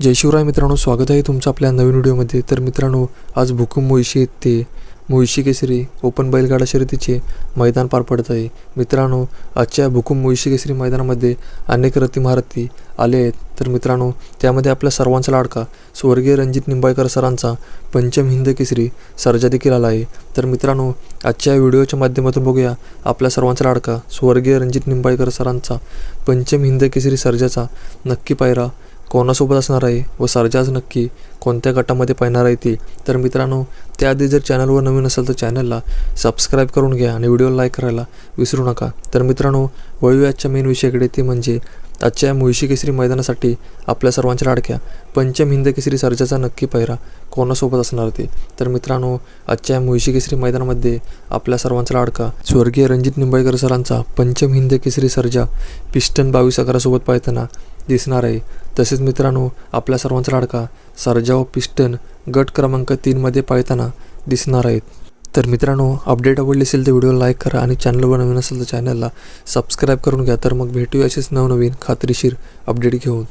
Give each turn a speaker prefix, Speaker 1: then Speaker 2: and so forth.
Speaker 1: जय शिवराय मित्रांनो स्वागत आहे तुमचं आपल्या नवीन व्हिडिओमध्ये. तर मित्रांनो आज भुकुम मुळशी ते मुळशी केसरी ओपन बैलगाडा शर्यतीचे मैदान पार पडत आहे. मित्रांनो आजच्या भुकुम मुळशी केसरी मैदानामध्ये अनेक रथी महारथी आले आहेत. तर मित्रांनो त्यामध्ये आपल्या सर्वांचा लाडका स्वर्गीय रणजित निंबाळकर सरांचा पंचम हिंद केसरी सर्जा देखील आला आहे. तर मित्रांनो आजच्या व्हिडिओच्या माध्यमातून बघूया आपल्या सर्वांचा लाडका स्वर्गीय रणजित निंबाळकर सरांचा पंचम हिंद केसरी सर्जाचा नक्की पायरा कोणासोबत असणार आहे व सर्जाच नक्की कोणत्या गटामध्ये पाहणार आहे ती? तर मित्रांनो त्याआधी जर चॅनलवर नवीन असेल तर चॅनलला सबस्क्राईब करून घ्या आणि व्हिडिओला लाईक करायला विसरू नका. तर मित्रांनो वळू आजच्या मेन विषयाकडे. ते म्हणजे आजच्या मुळशी केसरी मैदानासाठी आपल्या सर्वांच्या लाडक्या पंचम हिंद केसरी सर्जाचा नक्की पहिरा कोणासोबत असणार ते? तर मित्रांनो आजच्या मुळशी केसरी मैदानामध्ये आपल्या सर्वांचा लाडका स्वर्गीय रणजित निंबाळकर सरांचा पंचम हिंद केसरी सर्जा पिस्टन बावीस अकरासोबत पाहताना दिसणार आहे. तसेच मित्रांनो आपल्या सर्वांचा लाडका सर्जा व पिस्टन गट क्रमांक तीनमध्ये पाळताना दिसणार आहेत. तर मित्रांनो अपडेट आवडली असेल तर व्हिडिओ लाईक करा आणि चॅनलवर नवीन असेल तर चॅनलला सबस्क्राईब करून घ्या. तर मग भेटूया असेच नवनवीन खात्रीशीर अपडेट घेऊन.